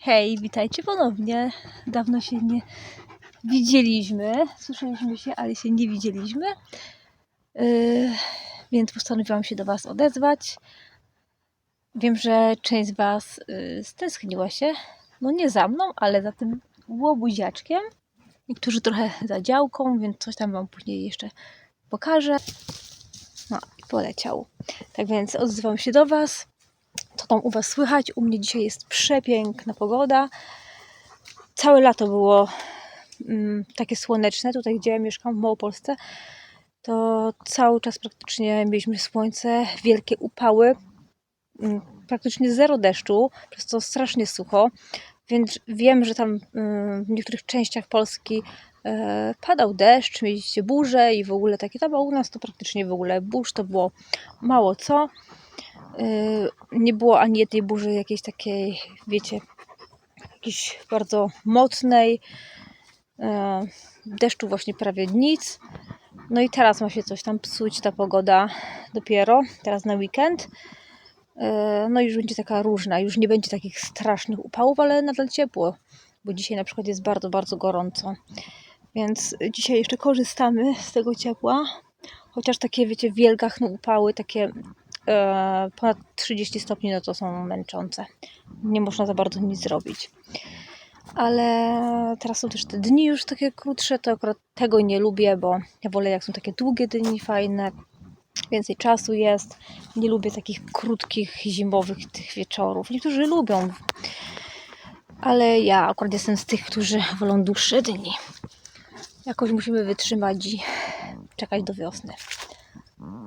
Hej, witajcie ponownie. Dawno się nie widzieliśmy. Słyszeliśmy się, ale się nie widzieliśmy. Yy, więc postanowiłam się do Was odezwać. Wiem, że część z Was yy, stęskniła się. No nie za mną, ale za tym łobuziaczkiem. Niektórzy trochę za działką, więc coś tam Wam później jeszcze pokażę. No i poleciał. Tak więc odzywam się do Was co tam u Was słychać. U mnie dzisiaj jest przepiękna pogoda. Całe lato było mm, takie słoneczne. Tutaj, gdzie ja mieszkam, w Małopolsce, to cały czas praktycznie mieliśmy słońce, wielkie upały, mm, praktycznie zero deszczu, przez to strasznie sucho. Więc wiem, że tam mm, w niektórych częściach Polski e, padał deszcz, mieliście burze i w ogóle takie tam, a u nas to praktycznie w ogóle burz to było mało co. Yy, nie było ani jednej burzy jakiejś takiej, wiecie, jakiejś bardzo mocnej. Yy, Deszczu właśnie prawie nic. No i teraz ma się coś tam psuć ta pogoda dopiero, teraz na weekend. Yy, No już będzie taka różna, już nie będzie takich strasznych upałów, ale nadal ciepło, bo dzisiaj na przykład jest bardzo, bardzo gorąco. Więc dzisiaj jeszcze korzystamy z tego ciepła. Chociaż takie, wiecie, wielgachne upały, takie ponad 30 stopni, no to są męczące. Nie można za bardzo nic zrobić. Ale teraz są też te dni już takie krótsze, to akurat tego nie lubię, bo ja wolę jak są takie długie dni, fajne, więcej czasu jest. Nie lubię takich krótkich, zimowych tych wieczorów. Niektórzy lubią, ale ja akurat jestem z tych, którzy wolą dłuższe dni. Jakoś musimy wytrzymać i czekać do wiosny.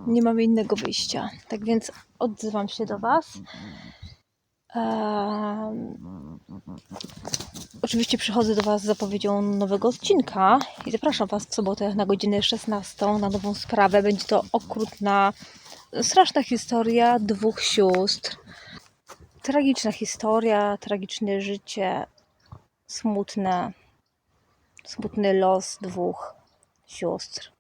Nie mamy innego wyjścia. Tak więc odzywam się do Was. Em, oczywiście przychodzę do Was z zapowiedzią nowego odcinka i zapraszam Was w sobotę na godzinę 16 na nową sprawę. Będzie to okrutna, straszna historia dwóch sióstr. Tragiczna historia, tragiczne życie, smutne, smutny los dwóch sióstr.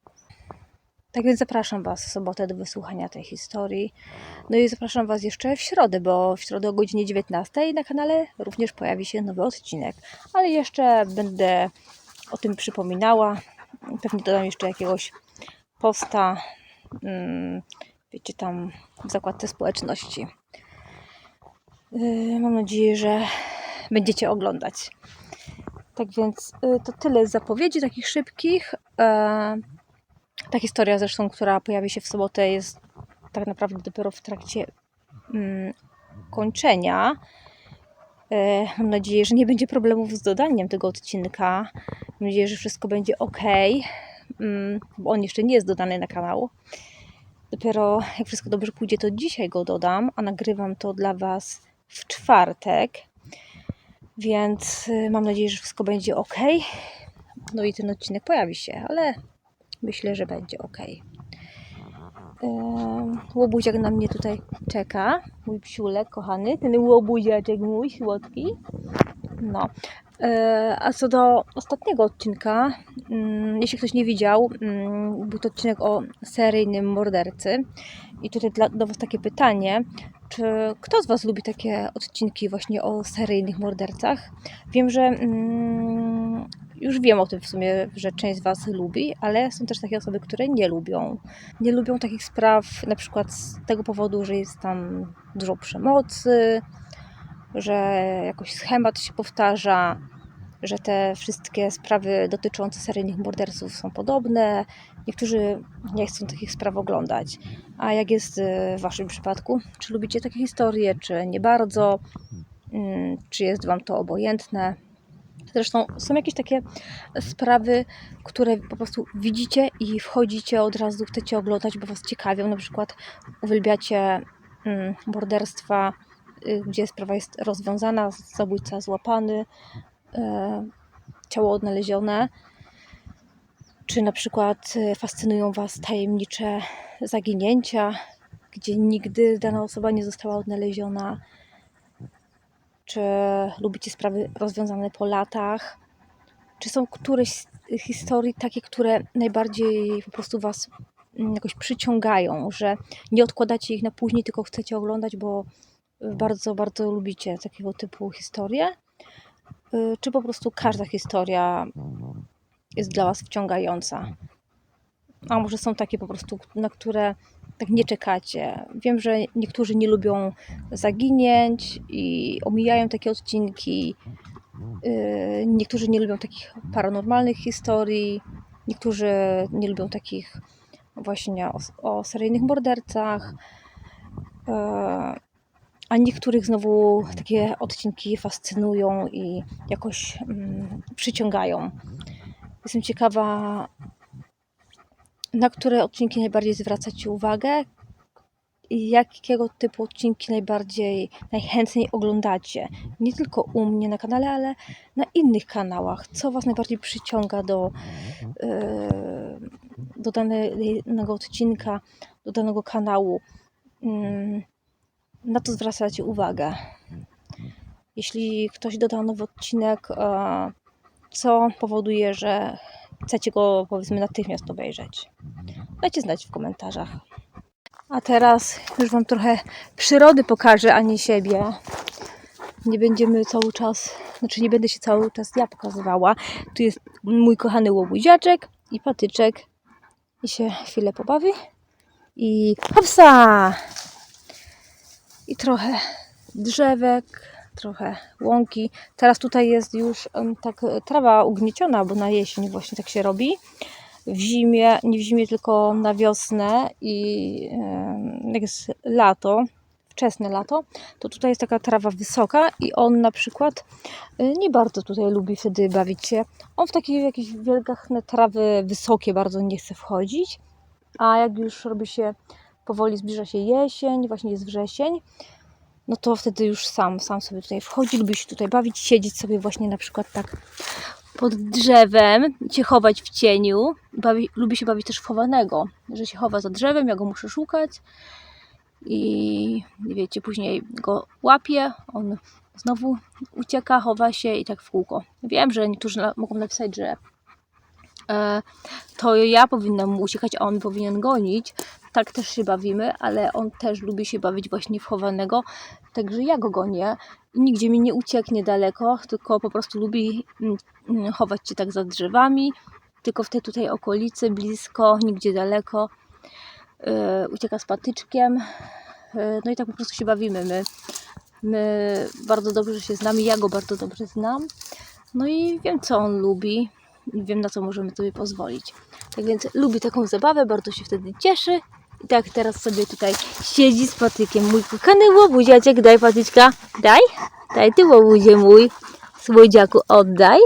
Tak więc zapraszam Was w sobotę do wysłuchania tej historii. No i zapraszam Was jeszcze w środę, bo w środę o godzinie 19 na kanale również pojawi się nowy odcinek. Ale jeszcze będę o tym przypominała. Pewnie dodam jeszcze jakiegoś posta, mm, wiecie, tam w zakładce społeczności. Yy, Mam nadzieję, że będziecie oglądać. Tak więc yy, to tyle z zapowiedzi takich szybkich. Ta historia zresztą, która pojawi się w sobotę, jest tak naprawdę dopiero w trakcie mm, kończenia. E, mam nadzieję, że nie będzie problemów z dodaniem tego odcinka. Mam nadzieję, że wszystko będzie ok, mm, bo on jeszcze nie jest dodany na kanał. Dopiero jak wszystko dobrze pójdzie, to dzisiaj go dodam, a nagrywam to dla Was w czwartek. Więc y, mam nadzieję, że wszystko będzie ok. No i ten odcinek pojawi się, ale myślę, że będzie ok. Łobuziak na mnie tutaj czeka. Mój psiulek kochany. Ten łobuziaczek mój, słodki. No. E, A co do ostatniego odcinka, mm, jeśli ktoś nie widział, mm, był to odcinek o seryjnym mordercy. I tutaj dla, do Was takie pytanie, czy kto z Was lubi takie odcinki właśnie o seryjnych mordercach? Wiem, że mm, już wiem o tym w sumie, że część z Was lubi, ale są też takie osoby, które nie lubią. Nie lubią takich spraw na przykład z tego powodu, że jest tam dużo przemocy, że jakoś schemat się powtarza, że te wszystkie sprawy dotyczące seryjnych morderców są podobne. Niektórzy nie chcą takich spraw oglądać. A jak jest y, w Waszym przypadku? Czy lubicie takie historie, czy nie bardzo? Mm, Czy jest Wam to obojętne? Zresztą są jakieś takie sprawy, które po prostu widzicie i wchodzicie od razu, chcecie oglądać, bo Was ciekawią. Na przykład uwielbiacie mm, morderstwa, y, gdzie sprawa jest rozwiązana, zabójca złapany, e, ciało odnalezione. Czy na przykład e, fascynują Was tajemnicze zaginięcia, gdzie nigdy dana osoba nie została odnaleziona? Czy lubicie sprawy rozwiązane po latach? Czy są któreś z historii takie, które najbardziej po prostu Was mm, jakoś przyciągają, że nie odkładacie ich na później, tylko chcecie oglądać, bo bardzo, bardzo lubicie takiego typu historie? y, czy po prostu każda historia jest dla Was wciągająca. A może są takie po prostu, na które tak nie czekacie. Wiem, że niektórzy nie lubią zaginięć i omijają takie odcinki. Yy, Niektórzy nie lubią takich paranormalnych historii. Niektórzy nie lubią takich właśnie o, o seryjnych mordercach. Yy, A niektórych znowu takie odcinki fascynują i jakoś mm, przyciągają. Jestem ciekawa, na które odcinki najbardziej zwracacie uwagę i jakiego typu odcinki najbardziej, najchętniej oglądacie. Nie tylko u mnie na kanale, ale na innych kanałach. Co Was najbardziej przyciąga do, yy, do danego odcinka, do danego kanału. Yy, na to zwracacie uwagę. Jeśli ktoś doda nowy odcinek, e, co powoduje, że chcecie go powiedzmy natychmiast obejrzeć. Dajcie znać w komentarzach. A teraz już Wam trochę przyrody pokażę, a nie siebie. Nie będziemy cały czas, znaczy nie będę się cały czas ja pokazywała. Tu jest mój kochany łobuziaczek i patyczek. I się chwilę pobawi. I hopsa! I trochę drzewek, trochę łąki. Teraz tutaj jest już tak e, trawa ugnieciona, bo na jesień właśnie tak się robi. W zimie, nie w zimie, tylko na wiosnę i jak jest lato, wczesne lato, to tutaj jest taka trawa wysoka i on na przykład y, nie bardzo tutaj lubi wtedy bawić się. On w takie jakieś wielgachne trawy wysokie bardzo nie chce wchodzić, a jak już robi się powoli zbliża się jesień, właśnie jest wrzesień, no to wtedy już sam, sam sobie tutaj wchodzi, lubi się tutaj bawić, siedzieć sobie właśnie na przykład tak pod drzewem, się chować w cieniu. Bawi, lubi się bawić też w chowanego, że się chowa za drzewem, ja go muszę szukać i wiecie, później go łapię, on znowu ucieka, chowa się i tak w kółko. Wiem, że niektórzy na, mogą napisać, że e, to ja powinnam mu uciekać, a on powinien gonić. Tak też się bawimy, ale on też lubi się bawić właśnie w chowanego, także ja go gonię nigdzie mi nie ucieknie daleko, tylko po prostu lubi mm, mm, chować się tak za drzewami, tylko w tej tutaj okolicy, blisko, nigdzie daleko. Yy, ucieka z patyczkiem. Yy, no i tak po prostu się bawimy. My, my bardzo dobrze się znamy, ja go bardzo dobrze znam. No i wiem, co on lubi wiem, na co możemy sobie pozwolić. Tak więc lubi taką zabawę, bardzo się wtedy cieszy. I tak teraz sobie tutaj siedzi z patykiem. Mój kochany łobuziaczek, daj patyczka, daj. Daj ty łobuzie mój, słodziaku, oddaj.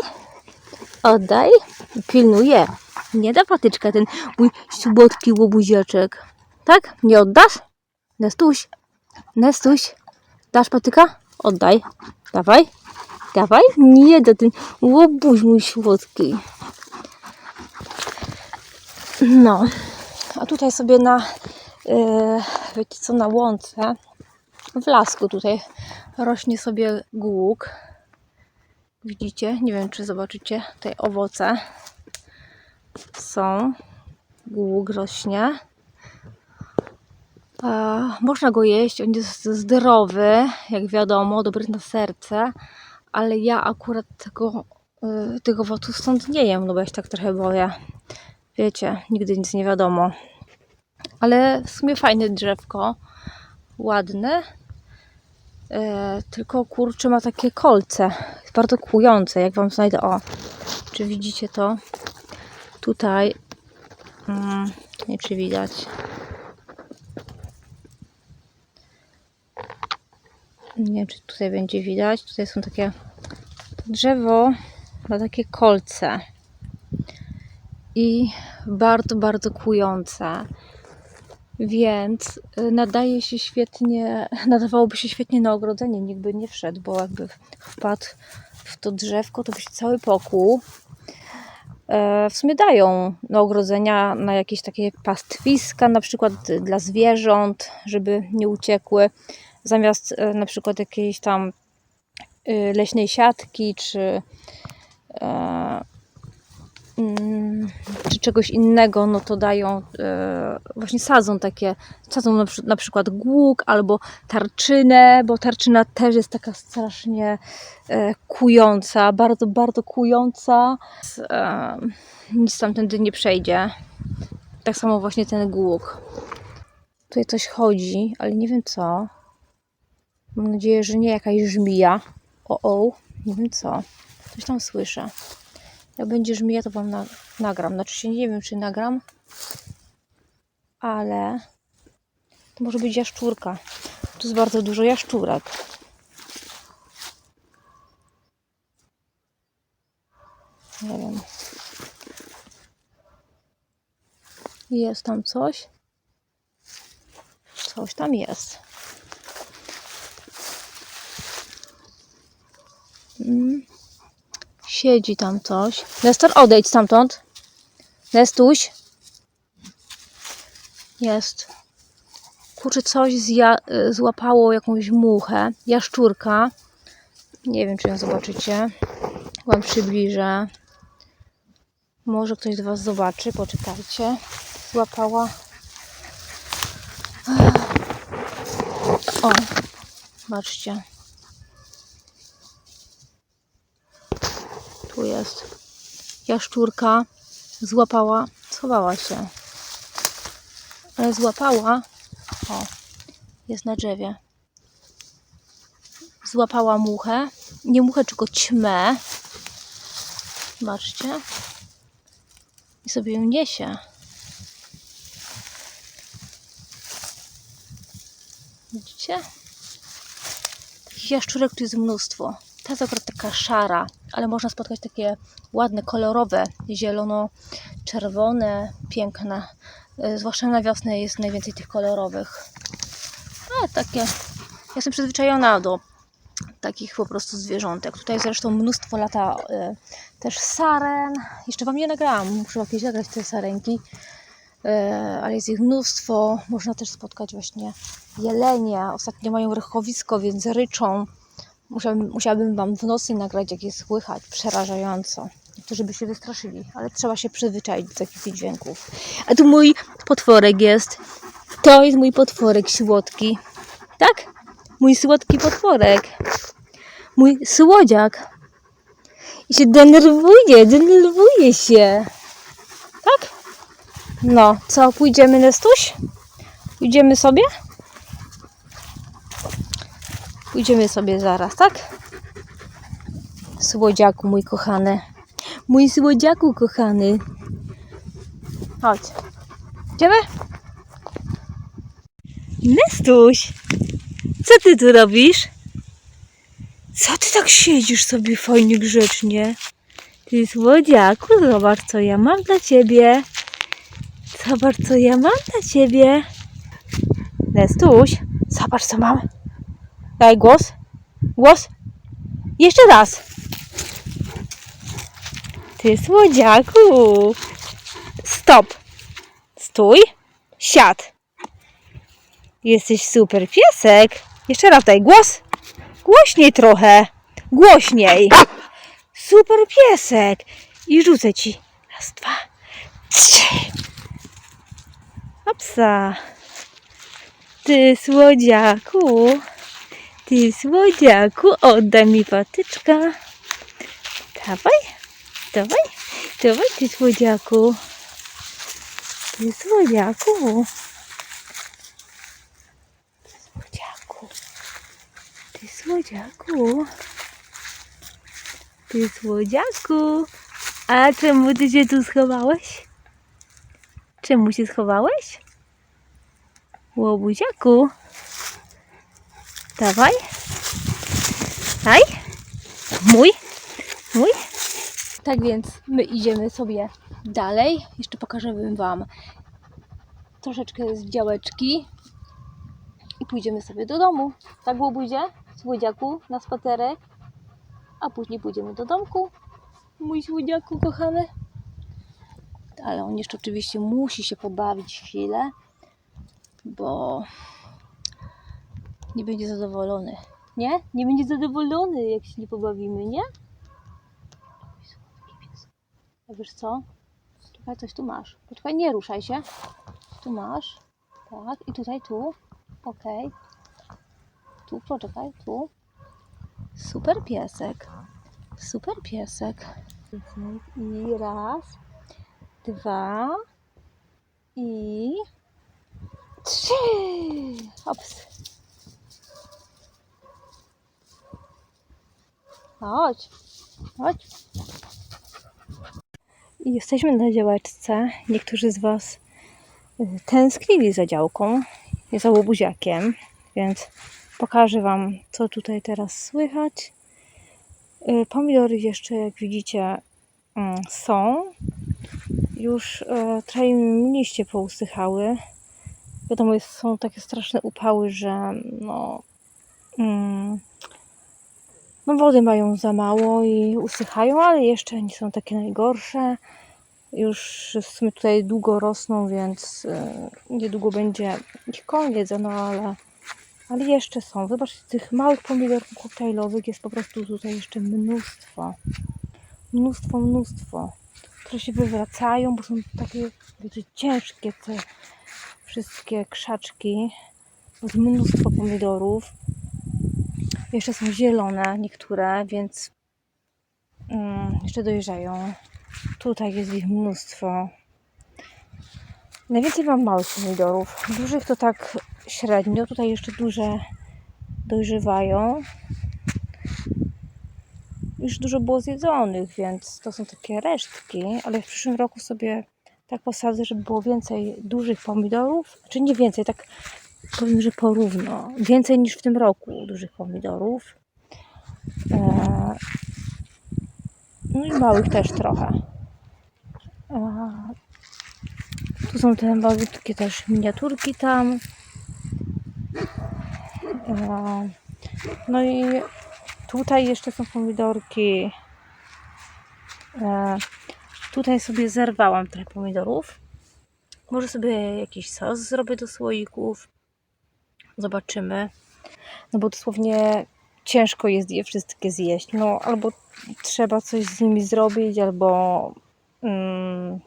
Oddaj. Pilnuje. Nie da patyczka ten mój słodki łobuziaczek. Tak? Nie oddasz? Nestuś, Nestuś, dasz patyka? Oddaj. Dawaj. Dawaj. Nie da ten łobuź mój słodki. No. A tutaj sobie na, yy, wiecie co, na łące, w lasku tutaj rośnie sobie głuk. Widzicie? Nie wiem, czy zobaczycie. Tutaj owoce są. Głuk rośnie. E, można go jeść, on jest zdrowy, jak wiadomo, dobry na serce, ale ja akurat tego, y, tych owoców stąd nie jem, no bo ja się tak trochę boję. Wiecie, nigdy nic nie wiadomo. Ale w sumie fajne drzewko, ładne. E, tylko kurczę ma takie kolce, bardzo kłujące, jak wam znajdę, o, czy widzicie to? Tutaj, mm, nie czy widać. Nie wiem, czy tutaj będzie widać. Tutaj są takie. To drzewo ma takie kolce. I bardzo, bardzo kłujące. Więc y, nadaje się świetnie, nadawałoby się świetnie na ogrodzenie. Nikt by nie wszedł, bo jakby wpadł w to drzewko, to by się cały pokół. E, W sumie dają na ogrodzenia, na jakieś takie pastwiska, na przykład dla zwierząt, żeby nie uciekły zamiast e, na przykład jakiejś tam y, leśnej siatki czy, e, czy czegoś innego, no to dają, e, właśnie sadzą takie, sadzą na przykład głuk albo tarczynę, bo tarczyna też jest taka strasznie e, kująca, bardzo, bardzo kująca. E, nic tamtędy nie przejdzie. Tak samo właśnie ten głuk. Tutaj coś chodzi, ale nie wiem co. Mam nadzieję, że nie jakaś żmija. O, o, nie wiem co. Coś tam słyszę. Jak będzie żmija, to wam na, nagram. Znaczy się nie wiem, czy nagram, ale to może być jaszczurka. Tu jest bardzo dużo jaszczurek. Nie wiem. Jest tam coś. Coś tam jest. Mm. Siedzi tam coś. Nestor, odejdź stamtąd. Nestuś. Jest. Kurczę, coś złapało jakąś muchę. Jaszczurka. Nie wiem, czy ją zobaczycie. Wam przybliżę. Może ktoś z Was zobaczy. Poczekajcie. Złapała. O, zobaczcie. Jest jaszczurka. Złapała, schowała się. Ale złapała. O, jest na drzewie. Złapała muchę. Nie muchę, tylko ćmę. Zobaczcie. I sobie ją niesie. Widzicie? Takich jaszczurek tu jest mnóstwo. Ta jest akurat taka szara, ale można spotkać takie ładne, kolorowe, zielono-czerwone, piękne. Zwłaszcza na wiosnę jest najwięcej tych kolorowych. A takie. Ja jestem przyzwyczajona do takich po prostu zwierzątek. Tutaj zresztą mnóstwo lata e, też saren. Jeszcze Wam nie nagrałam, muszę jakieś nagrać te sarenki. E, ale jest ich mnóstwo. Można też spotkać właśnie jelenie. Ostatnio mają rychowisko, więc ryczą. Musiałabym, musiałabym Wam w nocy nagrać, jak jest słychać. Przerażająco. To żeby się wystraszyli, ale trzeba się przyzwyczaić do takich dźwięków. A tu mój potworek jest. To jest mój potworek słodki. Tak? Mój słodki potworek. Mój słodziak. I się denerwuje, denerwuje się. Tak? No, co, pójdziemy Nestuś? Pójdziemy sobie? Pójdziemy sobie zaraz, tak? Słodziaku, mój kochany. Mój słodziaku, kochany. Chodź. Idziemy? Nestuś, co ty tu robisz? Co ty tak siedzisz sobie fajnie grzecznie? Ty słodziaku, zobacz co ja mam dla ciebie. Zobacz co ja mam dla ciebie. Nestuś, zobacz co mam. Daj głos. Głos. Jeszcze raz. Ty słodziaku. Stop. Stój. Siad. Jesteś super piesek. Jeszcze raz daj głos. Głośniej trochę. Głośniej. Super piesek. I rzucę ci. Raz, dwa, trzy. Hopsa. Ty słodziaku. Ty słodziaku, oddaj mi patyczka. Dawaj, dawaj, dawaj ty słodziaku. Ty słodziaku. Słodziaku. Ty słodziaku. Ty słodziaku. A czemu ty się tu schowałeś? Czemu się schowałeś? Łobuziaku. Dawaj. Daj. Mój. Mój. Tak więc my idziemy sobie dalej. Jeszcze pokażę Wam troszeczkę z działeczki. I pójdziemy sobie do domu. Tak, łobuzie? Słodziaku, na spacerek. A później pójdziemy do domku. Mój słodziaku kochany. Ale on jeszcze oczywiście musi się pobawić chwilę, bo nie będzie zadowolony. Nie? Nie będzie zadowolony, jak się nie pobawimy, nie? A wiesz co? Tu Poczekaj, coś tu masz. Poczekaj, nie ruszaj się. Tu masz. Tak, i tutaj, tu. Okej. Tu, poczekaj, tu. Super piesek. Super piesek. I raz, dwa i trzy. Hops. Chodź, chodź. Jesteśmy na działeczce. Niektórzy z Was y, tęsknili za działką, za łobuziakiem, więc pokażę Wam, co tutaj teraz słychać. Y, Pomidory jeszcze, jak widzicie, mm, są. Już e, trochę liście pousychały. Wiadomo, są takie straszne upały, że no, mm, no wody mają za mało i usychają, ale jeszcze nie są takie najgorsze. Już w sumie tutaj długo rosną, więc e, niedługo będzie ich koniec, no ale, ale jeszcze są. Zobaczcie, tych małych pomidorków koktajlowych jest po prostu tutaj jeszcze mnóstwo. Mnóstwo, mnóstwo. Które się wywracają, bo są takie wiecie, ciężkie te wszystkie krzaczki. Jest mnóstwo pomidorów. Jeszcze są zielone niektóre, więc mm, jeszcze dojrzeją. Tutaj jest ich mnóstwo. Najwięcej mam małych pomidorów. Dużych to tak średnio. Tutaj jeszcze duże dojrzewają. Już dużo było zjedzonych, więc to są takie resztki, ale w przyszłym roku sobie tak posadzę, żeby było więcej dużych pomidorów. Znaczy nie więcej, tak powiem, że porówno. Więcej niż w tym roku dużych pomidorów. Eee, no i małych też trochę. Eee, tu są te malutkie też miniaturki tam. Eee, no i tutaj jeszcze są pomidorki. Tutaj sobie zerwałam trochę pomidorów. Może sobie jakiś sos zrobię do słoików. Zobaczymy. No bo dosłownie ciężko jest je wszystkie zjeść. No albo trzeba coś z nimi zrobić, albo mm,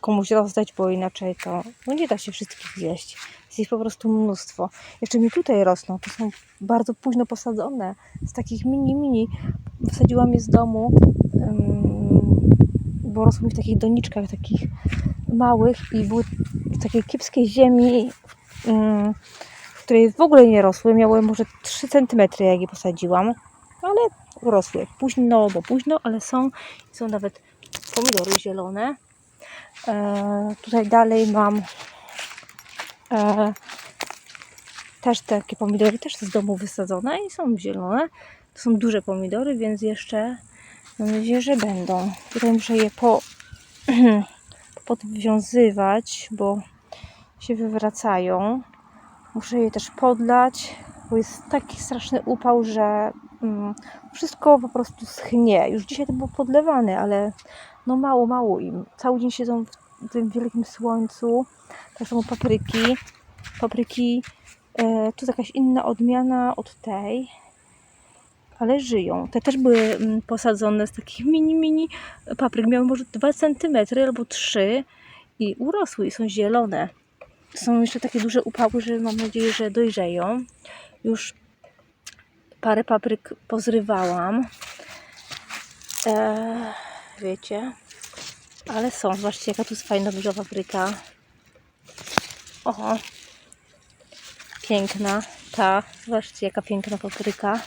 komuś rozdać, bo inaczej to no nie da się wszystkich zjeść. Jest ich po prostu mnóstwo. Jeszcze mi tutaj rosną. To są bardzo późno posadzone. Z takich mini, mini. Wsadziłam je z domu, ym, bo rosły mi w takich doniczkach, takich małych i były w takiej kiepskiej ziemi, ym, w której w ogóle nie rosły. Miały może 3 cm, jak je posadziłam, ale urosły. Późno, bo późno, ale są. Są nawet pomidory zielone. E, tutaj dalej mam e, też takie pomidory, też z domu wysadzone i są zielone. To są duże pomidory, więc jeszcze mam nadzieję, że będą. Tutaj muszę je po, podwiązywać, bo się wywracają. Muszę je też podlać, bo jest taki straszny upał, że mm, wszystko po prostu schnie. Już dzisiaj to było podlewane, ale no mało, mało im. Cały dzień siedzą w tym wielkim słońcu. Tak samo papryki. Papryki, e, tu jakaś inna odmiana od tej, ale żyją. Te też były mm, posadzone z takich mini, mini papryk. Miały może 2 cm albo 3 i urosły i są zielone. Są jeszcze takie duże upały, że mam nadzieję, że dojrzeją. Już parę papryk pozrywałam. Eee, wiecie. Ale są. Zobaczcie, jaka tu jest fajna duża papryka. Oho. Piękna. Ta. Zobaczcie, jaka piękna papryka.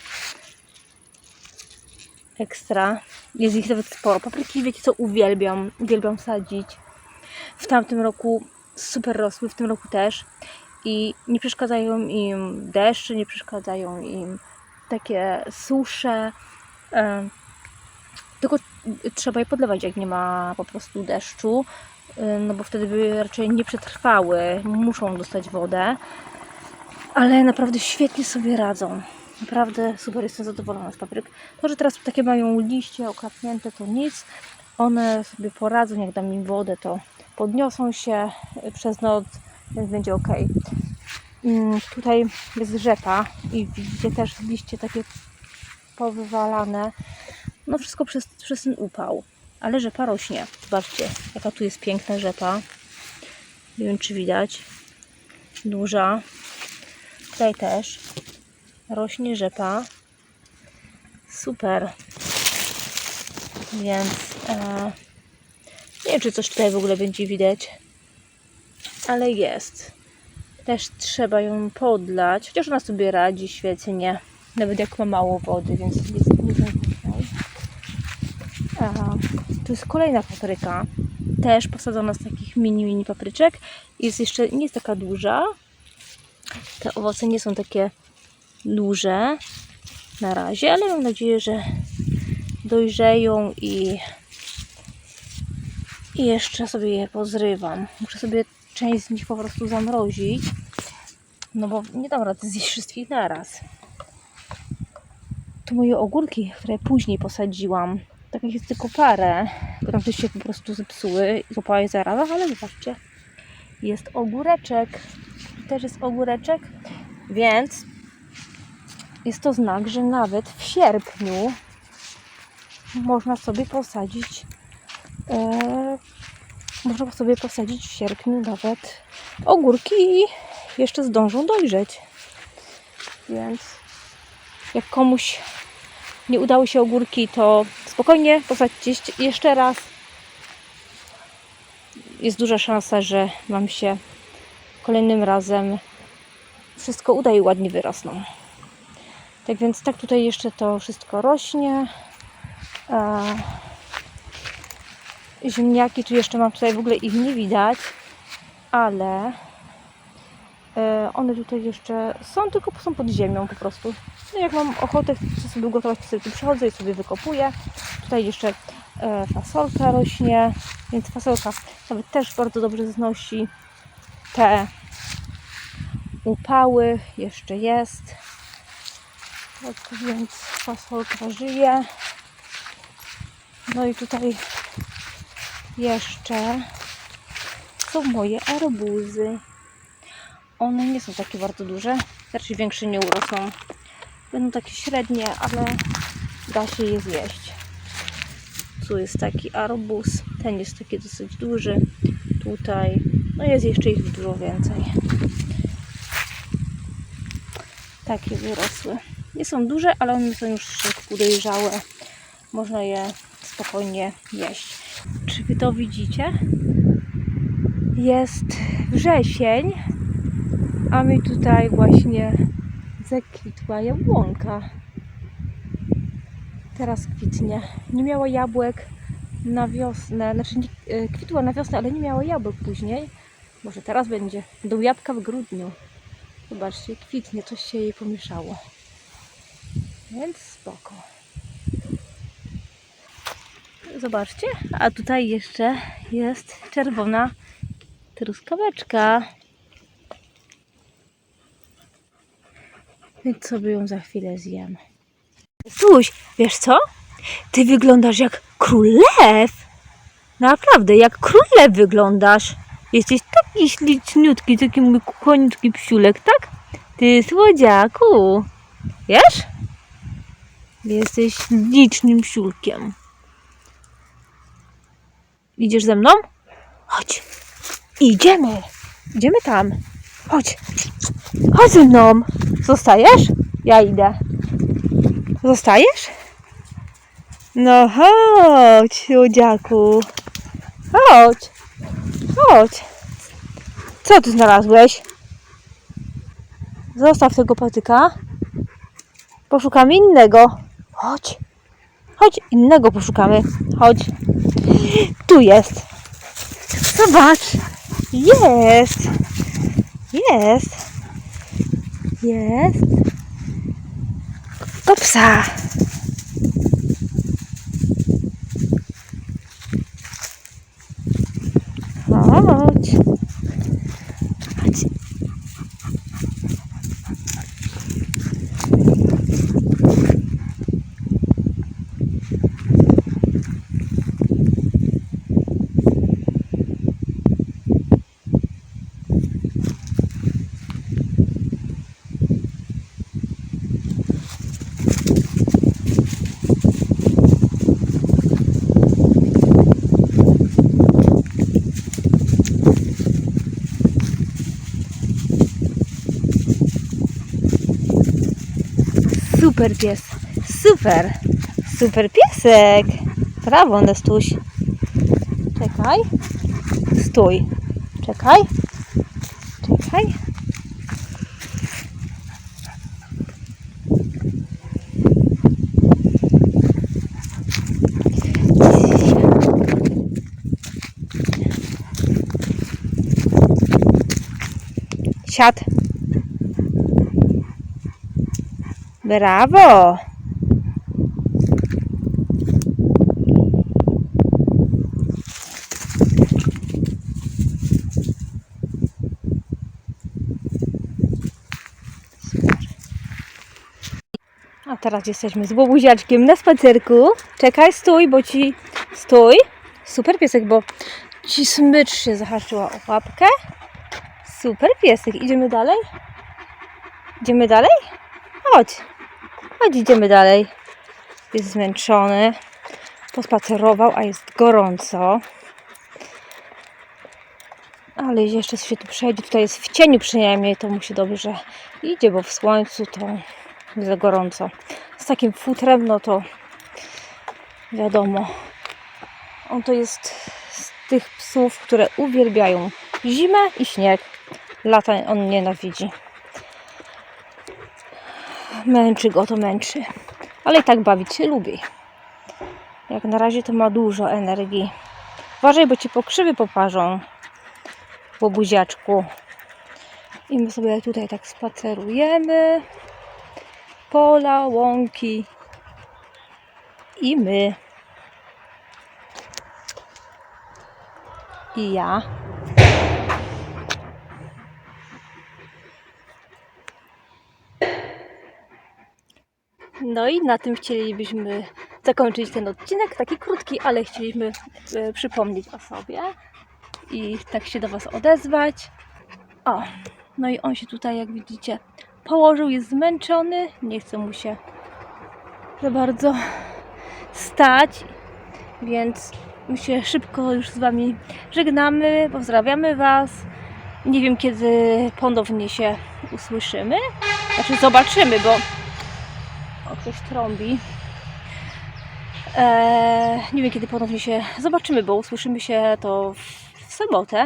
Ekstra. Jest ich nawet sporo. Papryki, wiecie co, uwielbiam. Uwielbiam sadzić. W tamtym roku super rosły, w tym roku też. I nie przeszkadzają im deszcze, nie przeszkadzają im takie susze. Tylko trzeba je podlewać, jak nie ma po prostu deszczu, no bo wtedy by raczej nie przetrwały, muszą dostać wodę. Ale naprawdę świetnie sobie radzą. Naprawdę super jestem zadowolona z papryk. To, że teraz takie mają liście oklapnięte, to nic. One sobie poradzą, jak dam im wodę, to podniosą się y, przez noc, więc będzie ok. Tutaj jest rzepa i widzicie też liście takie powywalane. No wszystko przez, przez ten upał. ale rzepa rośnie. Zobaczcie, jaka tu jest piękna rzepa. Nie wiem, czy widać. Duża. Tutaj też rośnie rzepa. Super. Więc e, nie wiem, czy coś tutaj w ogóle będzie widać, ale jest. Też trzeba ją podlać, chociaż ona sobie radzi świetnie. Nawet jak ma mało wody, więc jest dużo tutaj. A, tu jest kolejna papryka. Też posadzona z takich mini, mini papryczek. Jest jeszcze, nie jest taka duża. Te owoce nie są takie duże na razie, ale mam nadzieję, że dojrzeją i, i jeszcze sobie je pozrywam. Muszę sobie część z nich po prostu zamrozić, no bo nie dam rady zjeść wszystkich naraz. Tu moje ogórki, które później posadziłam. Takich jest tylko parę, tam też się po prostu zepsuły i złapały je zaraz, ale zobaczcie, jest ogóreczek. Też jest ogóreczek, więc jest to znak, że nawet w sierpniu można sobie posadzić e, można sobie posadzić w sierpniu nawet ogórki i jeszcze zdążą dojrzeć. Więc jak komuś nie udały się ogórki, to spokojnie posadźcie jeszcze raz. Jest duża szansa, że Wam się kolejnym razem wszystko uda i ładnie wyrosną. Tak więc tak tutaj jeszcze to wszystko rośnie. E, ziemniaki tu jeszcze mam tutaj w ogóle ich nie widać, ale e, one tutaj jeszcze są, tylko są pod ziemią po prostu. No jak mam ochotę, sobie ugotować, to sobie tu przychodzę i sobie wykopuję. Tutaj jeszcze e, fasolka rośnie, więc fasolka nawet też bardzo dobrze znosi te upały. Jeszcze jest. Tak więc fasolka żyje. No i tutaj jeszcze są moje arbuzy. One nie są takie bardzo duże, raczej większe nie urosną. Będą takie średnie, ale da się je zjeść. Tu jest taki arbuz, ten jest taki dosyć duży. Tutaj, no jest jeszcze ich dużo więcej. Takie wyrosły. Nie są duże, ale one są już dojrzałe. Można je spokojnie jeść. Wy to widzicie? Jest wrzesień, a mi tutaj właśnie zakwitła jabłonka. Teraz kwitnie. Nie miała jabłek na wiosnę, znaczy nie, e, kwitła na wiosnę, ale nie miała jabłek później. Może teraz będzie. Do jabłka w grudniu. Zobaczcie, kwitnie, coś się jej pomieszało. Więc spoko. Zobaczcie, a tutaj jeszcze jest czerwona truskaweczka. Więc sobie ją za chwilę zjem. Suś, wiesz co? Ty wyglądasz jak królew. Naprawdę, jak królew wyglądasz. Jesteś taki śliczniutki, taki mój kochaniutki psiulek, tak? Ty słodziaku. Wiesz? Jesteś ślicznym psiulkiem. Idziesz ze mną? Chodź. Idziemy. Idziemy tam. Chodź. Chodź ze mną. Zostajesz? Ja idę. Zostajesz? No chodź, ludziaku. Chodź. Chodź. Co tu znalazłeś? Zostaw tego patyka. Poszukamy innego. Chodź. Chodź, innego poszukamy. Chodź. Tu jest. Zobacz. Jest. Jest. Jest. Do super pies. Super. Super piesek. Brawo, Nestuś. Czekaj. Stój. Czekaj. Czekaj. Siad. Brawo. A teraz jesteśmy z łobuziaczkiem na spacerku. Czekaj, stój, bo ci... Stój. Super piesek, bo ci smycz się zahaczyła o łapkę. Super piesek. Idziemy dalej? Idziemy dalej? Chodź. Chodź, idziemy dalej. Jest zmęczony. Pospacerował, a jest gorąco. Ale jeszcze się tu przejdzie. Tutaj jest w cieniu przynajmniej, to mu się dobrze idzie, bo w słońcu to za gorąco. Z takim futrem, no to wiadomo. On to jest z tych psów, które uwielbiają zimę i śnieg. Lata on nienawidzi. Męczy go to męczy. Ale i tak bawić się lubi. Jak na razie to ma dużo energii. Uważaj, bo ci pokrzywy poparzą. Łobuziaczku. I my sobie tutaj tak spacerujemy. Pola, łąki. I my. I ja. No i na tym chcielibyśmy zakończyć ten odcinek. Taki krótki, ale chcieliśmy e, przypomnieć o sobie i tak się do Was odezwać. O, no i on się tutaj, jak widzicie, położył, jest zmęczony, nie chce mu się za bardzo stać, więc my się szybko już z Wami żegnamy, pozdrawiamy Was. Nie wiem, kiedy ponownie się usłyszymy, znaczy zobaczymy, bo o, ktoś trąbi. Eee, nie wiem, kiedy ponownie się zobaczymy, bo usłyszymy się to w, sobotę,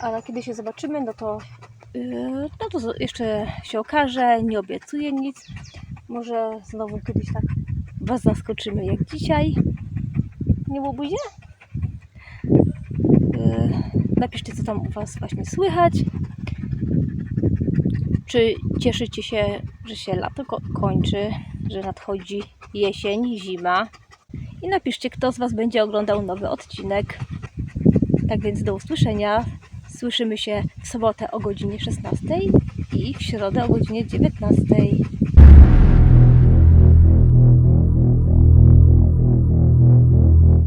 ale kiedy się zobaczymy, no to, yy, no to jeszcze się okaże, nie obiecuję nic. Może znowu kiedyś tak Was zaskoczymy jak dzisiaj. Nie łobuzie? Yy, napiszcie, co tam u Was właśnie słychać. Czy cieszycie się, że się lato ko- kończy, że nadchodzi jesień, zima? I napiszcie, kto z Was będzie oglądał nowy odcinek. Tak więc do usłyszenia. Słyszymy się w sobotę o godzinie 16 i w środę o godzinie 19.